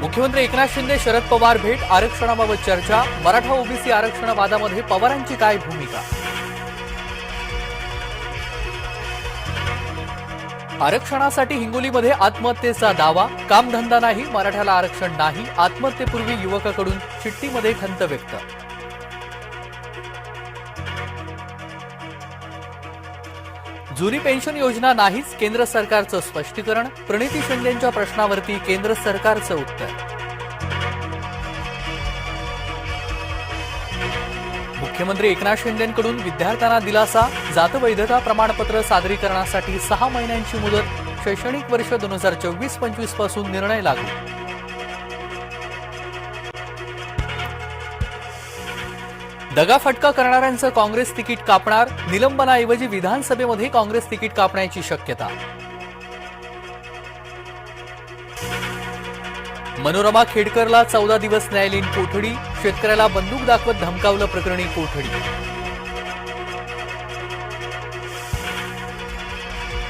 मुख्यमंत्री एकनाथ शिंदे शरद पवार भेट आरक्षणाबाबत चर्चा मराठा ओबीसी आरक्षण वादामध्ये पवारांची काय भूमिका? आरक्षणासाठी हिंगोलीमध्ये आत्महत्येचा दावा कामधंदा नाही मराठ्याला आरक्षण नाही आत्महत्येपूर्वी युवकाकडून चिठ्ठीमध्ये खंत व्यक्त जुनी पेन्शन योजना नाहीच केंद्र सरकारचं स्पष्टीकरण? प्रणिती शिंदेच्या प्रश्नावरती केंद्र सरकारचं उत्तर. मुख्यमंत्री एकनाथ शिंदेकडून विद्यार्थ्यांना दिलासा जातवैधता प्रमाणपत्र सादरीकरणासाठी सहा महिन्यांची मुदत शैक्षणिक वर्ष दोन हजार चोवीस पंचवीसपासून निर्णय लागू. दगाफटका करणाऱ्यांचं काँग्रेस तिकीट कापणार निलंबनाऐवजी विधानसभेमध्ये काँग्रेस तिकीट कापण्याची शक्यता. मनोरमा खेडकरला चौदा दिवस न्यायालयीन कोठडी शेतकऱ्याला बंदूक दाखवत धमकावलं प्रकरणी कोठडी.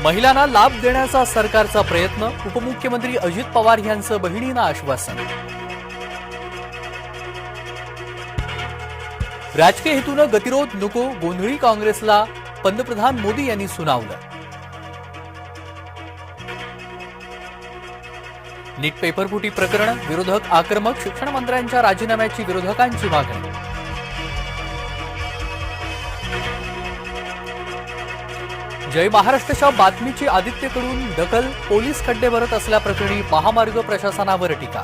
महिलांना लाभ देण्याचा सरकारचा प्रयत्न उपमुख्यमंत्री अजित पवार यांचं बहिणींना आश्वासन. राजकीय हेतूनं गतिरोध नको गोंधळी काँग्रेसला पंतप्रधान मोदी यांनी सुनावलं. नीट पेपरफुटी प्रकरण विरोधक आक्रमक शिक्षण मंत्र्यांच्या राजीनाम्याची विरोधकांची मागणी. जय महाराष्ट्रच्या बातमीची आदित्यकडून दखल पोलीस खड्डे भरत असल्याप्रकरणी महामार्ग प्रशासनावर टीका.